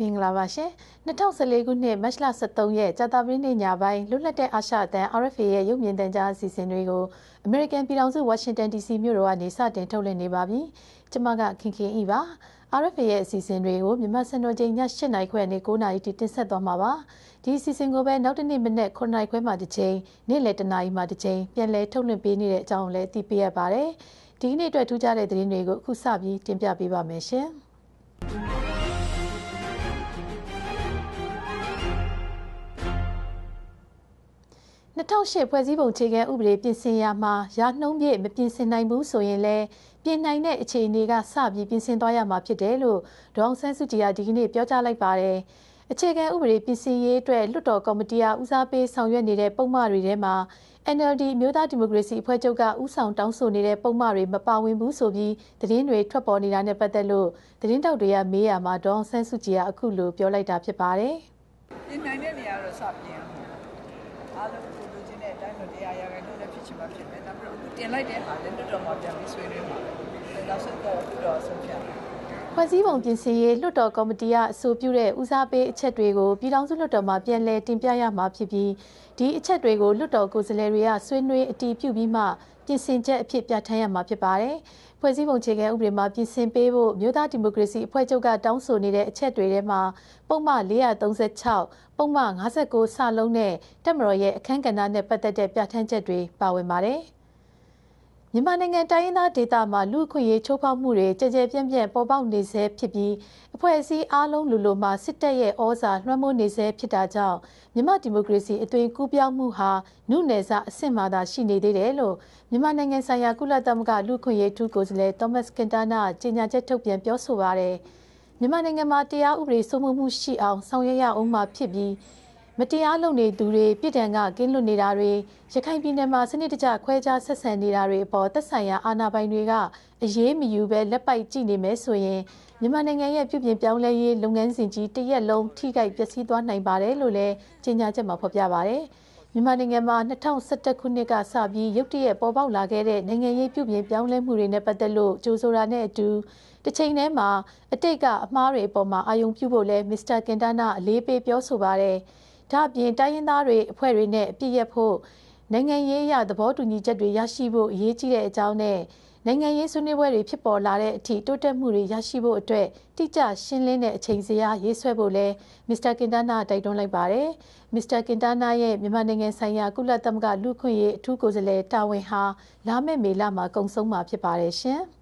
မင်္ဂလာပါရှင်2014ခုနှစ်မတ်လ23ရက်ကြာသပတေးနေ့ညပိုင်းလွတ်လပ်တဲ့အာရှအသံ RFA ရဲ့ရုပ်မြင်သံကြားအစီအစဉ်တွေကို American ပြည်ထောင်စု Washington DC မြို့တော်ကနေစတင်ထုတ်လွှင့်နေပါပြီ။ကျွန်မကခင်ခင်ဤပါ RFA ရဲ့အစီအစဉ်တွေကိုမြန်မာစံတော်ချိန်ည7:00နာရီခွဲနဲ့9:00နာရီတိတင်ဆက်သွားမှာပါ။ဒီအစီအစဉ်ကိုပဲနောက်တနေ့မနေ့9:00နာရီခွဲမှတစ်ချိန်နေ့လယ်10:00နာရီမှတစ်ချိန်ပြန်လည်ထုတ်လွှင့်ပေးနေတဲ့အကြောင်းလည်းသိပေးရပါတယ်။ဒီနေ့အတွက်ထူးခြားတဲ့သတင်းတွေကိုအခုစပြီးတင်ပြပေးပါမယ်ရှင်။ 2008ဖွဲ့စည်းပုံခြေခံဥပဒေပြင်ဆင်ရာမှာရာနှုံးပြည့်မပြင်ဆင်နိုင်ဘူးဆိုရင်လည်းပြင်နိုင်တဲ့အခြေအနေကစပြီးပြင်ဆင်သွားရမှာဖြစ်တယ်လို့ဒေါအောင်ဆန်းစုကြည်ကဒီကနေ့ပြောကြားလိုက်ပါတယ်။အခြေခံဥပဒေပြင်ဆင်ရေးအတွက်လွှတ်တော်ကော်မတီကဦးစားပေးဆောင်ရွက်နေတဲ့ပုံမှန်တွေထဲမှာ NLD မြို့သားဒီမိုကရေစီအဖွဲ့ချုပ်ကဥဆောင်တောင်းဆိုနေတဲ့ပုံမှန်တွေမပါဝင်ဘူးဆိုပြီးသတင်းတွေထွက်ပေါ်နေတာနဲ့ပတ်သက်လို့သတင်းတောက်တွေကမေးရမှာဒေါအောင်ဆန်းစုကြည်ကအခုလိုပြောလိုက်တာဖြစ်ပါတယ်။ပြင်နိုင်တဲ့နေရာတော့စပြင်အားလုံး တော့တင်လိုက်တဲ့ဟာလည်းလွတ်တော်မှာပြန်ပြီးဆွေးနွေးမှာပဲ။နောက်ဆုံးတော့လွတ်တော်ဆုံးဖြတ်မယ်။ဖွဲ့စည်းပုံပြင်ဆင်ရေးလွှတ်တော်ကော်မတီကအဆိုပြုတဲ့ဦးစားပေးအချက်တွေကိုပြည်ထောင်စုလွှတ်တော်မှာပြန်လည်တင်ပြရမှာဖြစ်ပြီးဒီအချက်တွေကိုလွှတ်တော်ကိုယ်စားလှယ်တွေကဆွေးနွေးအတည်ပြုပြီးမှပြင်ဆင်ချက်အဖြစ်ပြဋ္ဌာန်းရမှာဖြစ်ပါတယ်။ဖွဲ့စည်းပုံခြေခံဥပဒေမှာပြင်ဆင်ပေးဖို့မြို့သားဒီမိုကရေစီအဖွဲ့ချုပ်ကတောင်းဆိုနေတဲ့အချက်တွေထဲမှာပုံမှန်436ပုံမှန်59စလုံးနဲ့တက်မတော်ရဲ့အခမ်းကဏ္ဍနဲ့ပတ်သက်တဲ့ပြဋ္ဌာန်းချက်တွေပါဝင်ပါတယ်။ မြန်မာနိုင်ငံတိုင်းရင်းသားဒေသမှာလူအခွင့်အရေးချိုးဖောက်မှုတွေကြကြပြန့်ပြန့်ပေါ်ပေါက်နေဆဲဖြစ်ပြီးအဖွဲ့အစည်းအားလုံးလူလိုမှာစစ်တပ်ရဲ့ဩဇာလွှမ်းမိုးနေဆဲဖြစ်တာကြောင့်မြန်မာဒီမိုကရေစီအသွင်ကူးပြောင်းမှုဟာနုနယ်စာအဆင့်မှသာရှိနေသေးတယ်လို့မြန်မာနိုင်ငံဆိုင်ရာကုလသမဂ္ဂလူ့အခွင့်အရေးထူးကိုယ်စားလှယ်သောမတ်ကင်တာနာကြေညာချက်ထုတ်ပြန်ပြောဆိုပါရယ်မြန်မာနိုင်ငံမှာတရားဥပဒေစိုးမိုးမှုရှိအောင်ဆောင်ရွက်ရအောင်မှာဖြစ်ပြီး မတရားလုပ်နေသူတွေပြည်တံကကင်းလွတ်နေတာတွေရခိုင်ပြည်နယ်မှာစနစ်တကျခွဲခြားဆက်ဆံနေတာတွေအပေါ်သက်ဆိုင်ရာအာဏာပိုင်တွေကအရေးမယူပဲလက်ပိုက်ကြည့်နေမယ်ဆိုရင်မြန်မာနိုင်ငံရဲ့ပြုပြင်ပြောင်းလဲရေးလုပ်ငန်းစဉ်ကြီးတရက်လုံးထိခိုက်ပျက်စီးသွားနိုင်ပါတယ်လို့လည်းကြေညာချက်မှာဖော်ပြပါတယ်။မြန်မာနိုင်ငံမှာ2011ခုနှစ်ကစပြီးရုတ်တရက်ပေါ်ပေါက်လာခဲ့တဲ့နိုင်ငံရေးပြုပြင်ပြောင်းလဲမှုတွေနဲ့ပတ်သက်လို့ကြိုးဆိုတာနဲ့အတူတစ်ချိန်တည်းမှာအတိတ်ကအမှားတွေအပေါ်မှာအာရုံပြုဖို့လဲမစ္စတာကင်တာနာအလေးပေးပြောဆိုပါတယ်။ ဒါ့အပြင်တိုင်းရင်းသားတွေအဖွဲ့တွေနဲ့အပြည့်ရဖို့နိုင်ငံရေးအရသဘောတူညီချက်တွေရရှိဖို့အရေးကြီးတဲ့အကြောင်းနဲ့နိုင်ငံရေးဆွေးနွေးပွဲတွေဖြစ်ပေါ်လာတဲ့အထိတိုးတက်မှုတွေရရှိဖို့အတွက်တိကျရှင်းလင်းတဲ့အချိန်စရာရေးဆွဲဖို့လဲမစ္စတာကင်တာနာတိုက်တွန်းလိုက်ပါတယ်။မစ္စတာကင်တာနာရဲ့မြန်မာနိုင်ငံဆိုင်ရာကုလသမဂ္ဂလူ့ခွင့်ရေးအထူးကိုယ်စားလှယ်တာဝန်ဟာလာမယ့်မေလမှာကုန်ဆုံးမှာဖြစ်ပါတယ်ရှင်။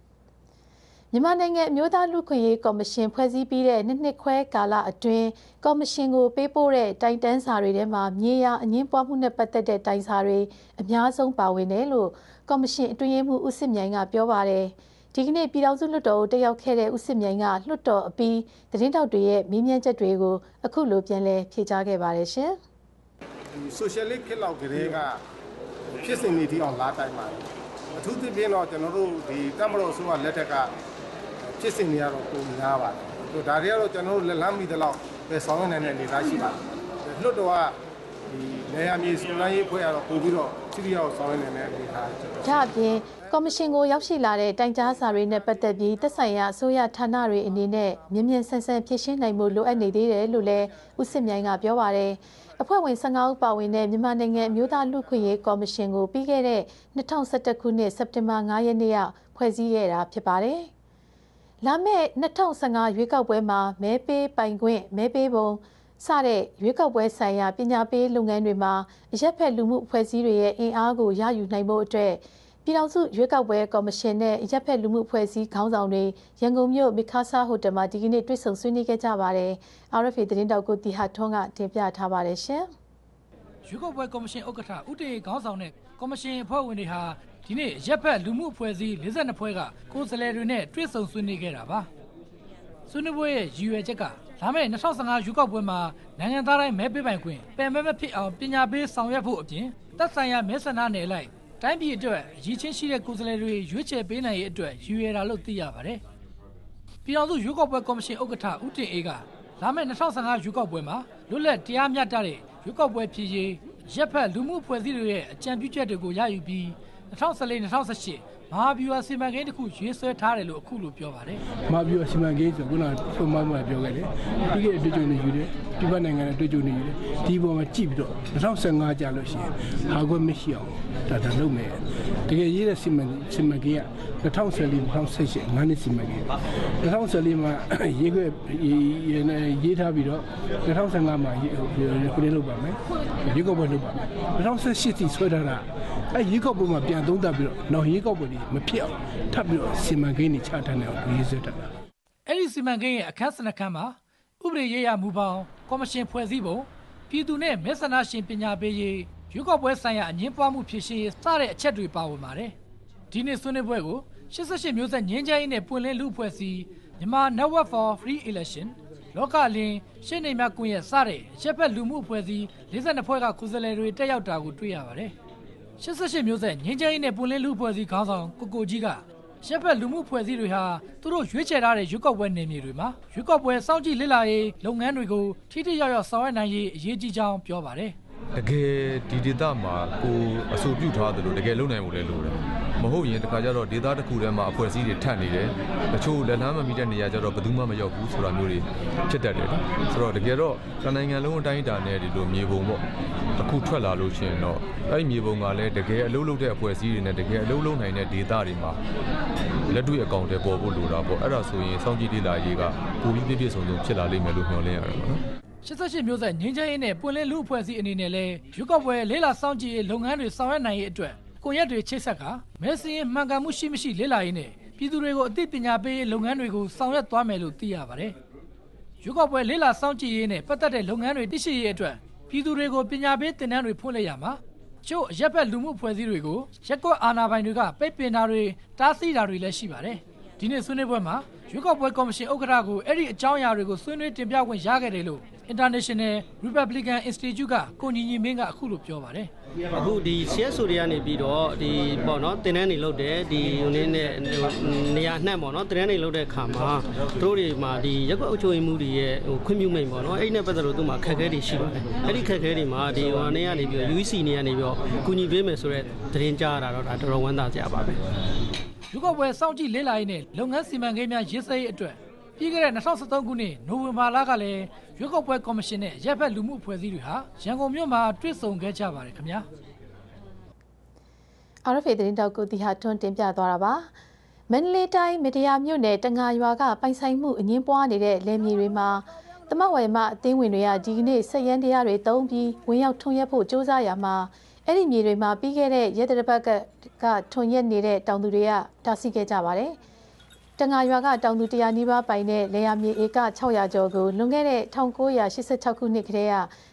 မြန်မာနိုင်ငံအမျိုးသားလူခွင့်ရေးကော်မရှင်ဖွဲ့စည်းပြီးတဲ့နှစ်နှစ်ခွဲကာလအတွင်းကော်မရှင်ကိုပေးပို့တဲ့တိုင်တန်းစာတွေထဲမှာမြေယာအငင်းပွားမှုနဲ့ပတ်သက်တဲ့တိုင်စာတွေအများဆုံးပါဝင်တယ်လို့ကော်မရှင်အတွင်းရေးမှူးဦးစစ်မြိုင်ကပြောပါတယ်ဒီကနေ့ပြည်ထောင်စုလွှတ်တော်ကိုတက်ရောက်ခဲ့တဲ့ဦးစစ်မြိုင်ကလွှတ်တော်အပြီးသတင်းတောက်တွေရဲ့မေးမြန်းချက်တွေကိုအခုလိုပြန်လည်ဖြေကြားခဲ့ပါတယ်ရှင်ဒီဆိုရှယ်လစ်ခေတ်လောက်ကလေးကဖြစ်စဉ်တွေထိအောင်လာတိုင်းပါတယ်အထူးသဖြင့်တော့ကျွန်တော်တို့ဒီတမတော်ဆိုကလက်ထက်က ဖြစ်စဉ်တွေကတော့ပုံများပါတယ်ဟိုဒါတွေကတော့ကျွန်တော်တို့လက်လမ်းမိသလောက်ပဲဆောင်ရွက်နိုင်တဲ့အနေအထားရှိပါတယ်လွတ်တော်ကဒီနေရာမြေစုလမ်းရေးဖွဲ့ရတော့ပို့ပြီးတော့စီရီယာကိုဆောင်ရွက်နိုင်တဲ့အနေအထားဒါအပြင်ကော်မရှင်ကိုရောက်ရှိလာတဲ့တိုင်ကြားစာတွေနဲ့ပတ်သက်ပြီးသက်ဆိုင်ရာအစိုးရဌာနတွေအနေနဲ့မြင်မြင်ဆန်ဆန်ဖြည့်ရှင်းနိုင်မှုလိုအပ်နေသေးတယ်လို့လည်းဦးစစ်မြိုင်ကပြောပါတယ်အဖွဲ့ဝင်15ဦးပါဝင်တဲ့မြန်မာနိုင်ငံမျိုးသားလူခွင့်ရေးကော်မရှင်ကိုပြီးခဲ့တဲ့2011ခုနှစ်စက်တင်ဘာ9ရက်နေ့ကဖွဲ့စည်းခဲ့တာဖြစ်ပါတယ်။ လာမယ့်2015ရွေးကောက်ပွဲမှာမဲပေးပိုင်ခွင့်မဲပေးပုံစတဲ့ရွေးကောက်ပွဲဆိုင်ရာပညာပေးလုပ်ငန်းတွေမှာအရက်ဖက်လူမှုအဖွဲ့အစည်းတွေရဲ့အင်အားကိုရယူနိုင်ဖို့အတွက်ပြည်ထောင်စုရွေးကောက်ပွဲကော်မရှင်နဲ့အရက်ဖက်လူမှုအဖွဲ့အစည်းခေါင်းဆောင်တွေရန်ကုန်မြို့မီခါဆာဟိုတယ်မှာဒီကနေ့တွေ့ဆုံဆွေးနွေးခဲ့ကြပါတယ်။ RFA သတင်းတောက်ကိုတီဟာထွန်းကတင်ပြထားပါတယ်ရှင်။ရွေးကောက်ပွဲကော်မရှင်ဥက္ကဋ္ဌဦးတေခေါင်းဆောင်တဲ့ကော်မရှင်အဖွဲ့ဝင်တွေဟာ ဒီနေ့ရက်ဖက်လူမှုအဖွဲ့အစည်း52ဖွဲ့ကကိုယ်စားလှယ်တွေနဲ့တွေ့ဆုံဆွေးနွေးခဲ့တာပါဆွေးနွေးပွဲရဲ့ရည်ရွယ်ချက်ကလာမယ့်2015ရွေးကောက်ပွဲမှာနိုင်ငံသားတိုင်းမဲပေးပိုင်ခွင့်ပယ်မဲမဖြစ်အောင်ပညာပေးဆောင်ရွက်ဖို့အပြင်သက်ဆိုင်ရာမဲဆန္ဒနယ်လိုက်တိုင်းပြည်အတွက်ရည်ချင်းရှိတဲ့ကိုယ်စားလှယ်တွေရွေးချယ်ပေးနိုင်ရေးအတွက်ရည်ရွယ်တာလို့သိရပါတယ်ပြည်တော်စုရွေးကောက်ပွဲကော်မရှင်ဥက္ကဋ္ဌဦးတင်အေးကလာမယ့်2015ရွေးကောက်ပွဲမှာလွတ်လပ်တရားမျှတတဲ့ရွေးကောက်ပွဲဖြစ်ရေးရက်ဖက်လူမှုဖွဲ့စည်းတွေရဲ့အကြံပြုချက်တွေကိုရယူပြီး 上次来，你上次写， မဟာဗျူဟာစီမံကိန်းတစ်ခုရွေးဆွဲထားတယ်လို့အခုလိုပြောပါတယ်မပြောစီမံကိန်းဆိုခုနကဆုံးမမှာပြောခဲ့တယ်ပြီးခဲ့တဲ့အတွေ့အကြုံတွေယူတယ်ဒီဘက်နိုင်ငံရဲ့အတွေ့အကြုံတွေယူတယ်ဒီပေါ်မှာကြည့်ပြီးတော့2015ကြာလို့ရှိရင်ဟာခွင့်မရှိအောင်ဒါဒါလုပ်မယ်တကယ်ရေးတဲ့စီမံစီမံကိန်းက2014 2018ငါးနှစ်စီမံကိန်း2014မှာရေးခွင့်ရေးထားပြီးတော့2015မှာခုလေးလုပ်ပါမယ်ရေကောက်ပွဲလုပ်ပါမယ်2018ထိဆွဲထားတာအဲရေကောက်ပွဲမှာပြန်သုံးသပ်ပြီးတော့နောက်ရေကောက်ပွဲတွေမဖြစ်အောင်ထပ်ပြီးတော့စီမံကိန်းတွေချထားနေအောင်ရေးဆွဲထားတာအဲ့ဒီစီမံကိန်းရဲ့အခန်းစနခန်းမှာဥပဒေရေးရမူပေါင်းကော်မရှင်ဖွဲ့စည်းပုံပြည်သူနဲ့မဲဆန္ဒရှင်ပညာပေးရေးရွေးကောက်ပွဲဆိုင်ရာအငင်းပွားမှုဖြစ်ရှင်းရေးစတဲ့အချက်တွေပါဝင်ပါတယ်ဒီနေ့ဆွေးနွေးပွဲကို88မျိုးဆက်ငင်းချမ်းရေးနဲ့ပွင့်လင်းလူအဖွဲ့အစည်းမြန်မာ Network for Free Election လောကလင်းရှင်းနေမြကွန်ရက်စတဲ့ရက်ဖက်လူမှုအဖွဲ့အစည်း52ဖွဲ့ကကိုယ်စားလှယ်တွေတက်ရောက်တာကိုတွေ့ရပါတယ် 88မျိုးဆက်ငင်းချမ်းရေးနဲ့ပွင့်လင်းလူအဖွဲ့အစည်းခေါင်းဆောင်ကိုကိုကြီးကရက်ဖက်လူမှုဖွဲ့စည်းတွေဟာသူတို့ရွေးချယ်ထားတဲ့ရွေးကောက်ပွဲနယ်မြေတွေမှာရွေးကောက်ပွဲစောင့်ကြည့်လေ့လာရေးလုပ်ငန်းတွေကိုထိထိရောက်ရောက်ဆောင်ရွက်နိုင်ရေးအရေးကြီးကြောင်းပြောပါတယ် တကယ်ဒီဒေတာမှာကိုအဆိုပြုထားသလိုတကယ်လုံနိုင်မှုလည်းလိုတယ်မဟုတ်ရင်တခါကျတော့ဒေတာတစ်ခုထဲမှာအဖွဲ့အစည်းတွေထပ်နေတယ်တချို့လက်လန်းမမီတဲ့နေရာကျတော့ဘယ်သူမှမရောက်ဘူးဆိုတာမျိုးတွေဖြစ်တတ်တယ်ဆိုတော့တကယ်တော့တနိုင်ငံလုံးအတိုင်းအတာနဲ့ဒီလိုမြေပုံပေါ့အခုထွက်လာလို့ရှိရင်တော့အဲ့ဒီမြေပုံကလည်းတကယ်အလုပ်လုပ်တဲ့အဖွဲ့အစည်းတွေနဲ့တကယ်အလုပ်လုပ်နိုင်တဲ့ဒေတာတွေမှာလက်တွေ့အကောင့်တွေပေါ်ဖို့လိုတာပေါ့အဲ့ဒါဆိုရင်စောင့်ကြည့်လေ့လာရေးကပိုပြီးပြည့်ပြည့်စုံစုံဖြစ်လာလိမ့်မယ်လို့မျှော်လင့်ရတယ်ပေါ့နော် 88မျိုးဆက်ငင်းချမ်းရေးနဲ့ပွင့်လင်းလူအဖွဲ့အစည်းအနေနဲ့လည်းရွေးကောက်ပွဲလေ့လာစောင့်ကြည့်ရေးလုပ်ငန်းတွေဆောင်ရွက်နိုင်ရေးအတွက်ကိုရက်တွေချိတ်ဆက်ကမဲစင်းမှန်ကန်မှုရှိမရှိလေ့လာရေးနဲ့ပြည်သူတွေကိုအသိပညာပေးရေးလုပ်ငန်းတွေကိုဆောင်ရွက်သွားမယ်လို့သိရပါတယ်ရွေးကောက်ပွဲလေ့လာစောင့်ကြည့်ရေးနဲ့ပတ်သက်တဲ့လုပ်ငန်းတွေသိရှိရေးအတွက်ပြည်သူတွေကိုပညာပေးသင်တန်းတွေဖွင့်လှစ်ရမှာကျို့ရက်ဘက်လူမှုဖွဲ့စည်းတွေကိုရက်ကွက်အာဏာပိုင်တွေကပိတ်ပင်တာတွေတားဆီးတာတွေလည်းရှိပါတယ်ဒီနေ့ဆွေးနွေးပွဲမှာ ရွေးကောက်ပွဲကော်မရှင်ဥက္ကဋ္ဌကိုအဲ့ဒီအကြောင်းအရာတွေကိုဆွေးနွေးတင်ပြခွင့်ရခဲ့တယ်လို့ International Republican Institute ကကိုညီညီမင်းကအခုလိုပြောပါတယ်အခုဒီ CSO တွေကနေပြီးတော့ဒီပေါ့နော်တင်တန်းနေလုပ်တယ်ဒီဟိုနေ့နဲ့နေရာနှံ့ပေါ့နော်တင်တန်းနေလုပ်တဲ့အခါမှာသူတို့တွေမှာဒီရက်ကွက်အုပ်ချုပ်ရေးမှုတွေရဲ့ဟိုခွင့်ပြုမိန်ပေါ့နော်အဲ့ဒီနဲ့ပတ်သက်လို့သူ့မှာခက်ခဲတွေရှိပါတယ်အဲ့ဒီခက်ခဲတွေမှာဒီဟိုနေ့ကနေပြီးတော့ UEC နေကနေပြီးတော့ကူညီပေးမယ်ဆိုတဲ့သတင်းကြားရတာတော့ဒါတော်တော်ဝမ်းသာစရာပါပဲ ရွေးကောက်ပွဲစောင့်ကြည့်လေ့လာရေးနဲ့လုပ်ငန်းစီမံကိန်းများရေးဆွဲရေးအတွက်ပြီးခဲ့တဲ့2013ခုနှစ်နိုဝင်ဘာလကလည်းရွေးကောက်ပွဲကော်မရှင်နဲ့ရပ်ဖက်လူမှုအဖွဲ့အစည်းတွေဟာရန်ကုန်မြို့မှာတွေ့ဆုံခဲ့ကြပါတယ်ခင်ဗျာ RFA သတင်းတောက်ကိုတီဟာထွန်းတင်ပြသွားတာပါမန္တလေးတိုင်းမတရားမြို့နယ်တငါရွာကပိုင်ဆိုင်မှုအငင်းပွားနေတဲ့လယ်မြေတွေမှာတမဝယ်မအသင်းဝင်တွေကဒီကနေ့စက်ရန်တရားတွေတုံးပြီးဝင်ရောက်ထွန်ရက်ဖို့စ조사ရမှာအဲ့ဒီမြေတွေမှာပြီးခဲ့တဲ့ရက်တပတ်က ကထွန်ရက်နေတဲ့တောင်သူတွေကတားဆီးခဲ့ကြပါတယ်တငါရွာကတောင်သူ100နီးပါးပိုင်တဲ့လေယာမြေဧက600ကျော်ကိုလွန်ခဲ့တဲ့1986ခုနှစ်ကတည်း